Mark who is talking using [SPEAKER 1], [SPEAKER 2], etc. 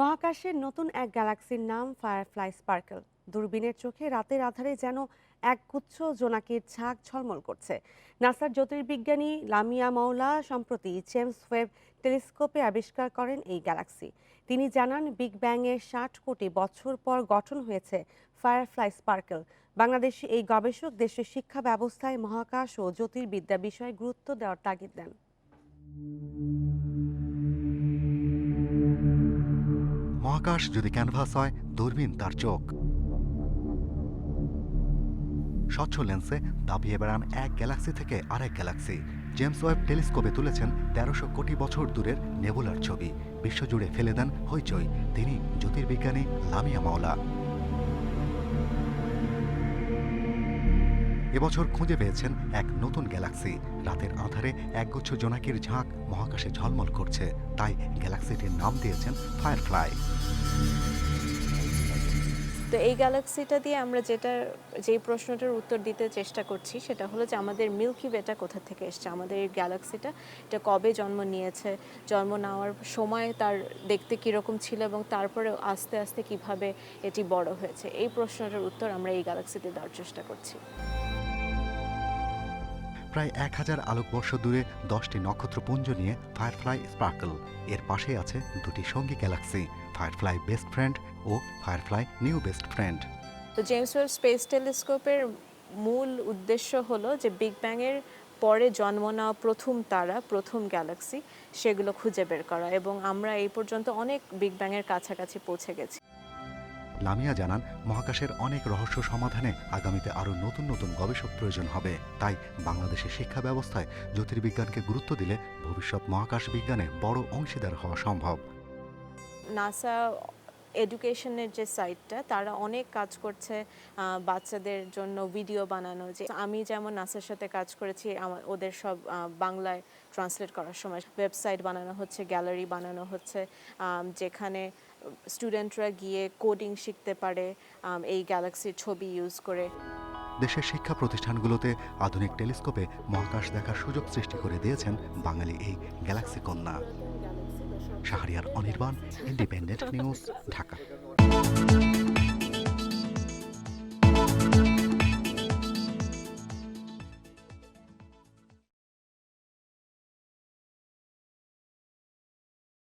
[SPEAKER 1] মহাকাশের নতুন এক গ্যালাক্সির নাম ফায়ারফ্লাই স্পার্কেল। দূরবীনের চোখে রাতের আধারে যেন এক গুচ্ছ জোনাকির ঝাঁক ঝলমল করছে। নাসার জ্যোতির্বিজ্ঞানী লামিয়া মাওলা সম্প্রতি জেমস ওয়েব টেলিস্কোপে আবিষ্কার করেন এই গ্যালাক্সি। তিনি জানান, বিগ ব্যাংয়ের ষাট কোটি বছর পর গঠন হয়েছে ফায়ারফ্লাই স্পার্কেল। বাংলাদেশি এই গবেষক দেশের শিক্ষা ব্যবস্থায় মহাকাশ ও জ্যোতির্বিদ্যা বিষয়ে গুরুত্ব দেওয়ার তাগিদ দেন।
[SPEAKER 2] মহাকাশ যদি ক্যানভাস হয়, দূরবীন তার চোখ। স্বচ্ছ লেন্সে দাপিয়ে বেড়ান এক গ্যালাক্সি থেকে আরেক গ্যালাক্সি। জেমস ওয়েব টেলিস্কোপে তুলেছেন তেরোশো কোটি বছর দূরের নেবুলার ছবি। বিশ্বজুড়ে ফেলে দেন হইচই। তিনি জ্যোতির্বিজ্ঞানী লামিয়া মাওলা। এবছর খুঁজে পেয়েছেন এক নতুন গ্যালাক্সি। রাতের আধারে একগুচ্ছ জোনাকির ঝাঁক মহাকাশে ঝলমল করছে। তাই গ্যালাক্সিটির নাম দিয়েছেন ফায়ারফ্লাই।
[SPEAKER 3] তো এই গ্যালাক্সিটা দিয়ে আমরা যেটা, যেই প্রশ্নটার উত্তর দিতে চেষ্টা করছি, সেটা হলো যে আমাদের মিল্কি ওয়েটা কোথা থেকে এসছে? আমাদের এই গ্যালাক্সিটা, এটা কবে জন্ম নিয়েছে? জন্ম নেওয়ার সময় তার দেখতে কীরকম ছিল এবং তারপরে আস্তে আস্তে কীভাবে এটি বড় হয়েছে? এই প্রশ্নটার উত্তর আমরা এই গ্যালাক্সিতে দেওয়ার চেষ্টা করছি।
[SPEAKER 2] প্রায় এক হাজার আলোকবর্ষ দূরে দশটি নক্ষত্রপুঞ্জ নিয়ে ফায়ারফ্লাই স্পার্কল। এর পাশে আছে দুটি সঙ্গী গ্যালাক্সি, ফায়ারফ্লাই বেস্ট ফ্রেন্ড ও ফায়ারফ্লাই নিউ বেস্ট ফ্রেন্ড।
[SPEAKER 3] তো জেমস ওয়েব স্পেস টেলিস্কোপের মূল উদ্দেশ্য হলো যে বিগ ব্যাংয়ের পরে জন্ম নেওয়া প্রথম তারা, প্রথম গ্যালাক্সি, সেগুলো খুঁজে বের করা এবং আমরা এই পর্যন্ত অনেক বিগ ব্যাংয়ের কাছাকাছি পৌঁছে গেছি।
[SPEAKER 2] লামিয়া জানান, মহাকাশের অনেক রহস্য সমাধানে আগামীতে আরও নতুন নতুন গবেষক প্রয়োজন হবে। তাই বাংলাদেশের শিক্ষা ব্যবস্থায় জ্যোতির্বিজ্ঞানকে গুরুত্ব দিলে ভবিষ্যৎ মহাকাশ বিজ্ঞানে বড় অংশীদার হওয়া সম্ভব।
[SPEAKER 3] নাসা এডুকেশনের যে সাইটটা তারা অনেক কাজ করছে বাচ্চাদের জন্য ভিডিও বানানো। যে আমি যেমন নাসার সাথে কাজ করেছি, আমার, ওদের সব বাংলায় ট্রান্সলেট করার সময়। ওয়েবসাইট বানানো হচ্ছে গ্যালারি বানানো হচ্ছে যেখানে স্টুডেন্টরা গিয়ে কোডিং শিখতে পারে এই গ্যালাক্সির ছবি ইউজ করে।
[SPEAKER 2] দেশের শিক্ষা প্রতিষ্ঠানগুলোতে আধুনিক টেলিস্কোপে মহাকাশ দেখার সুযোগ সৃষ্টি করে দিয়েছেন বাঙালি এই গ্যালাক্সি কন্যা। Shahriar Anirban Independent News Dhaka.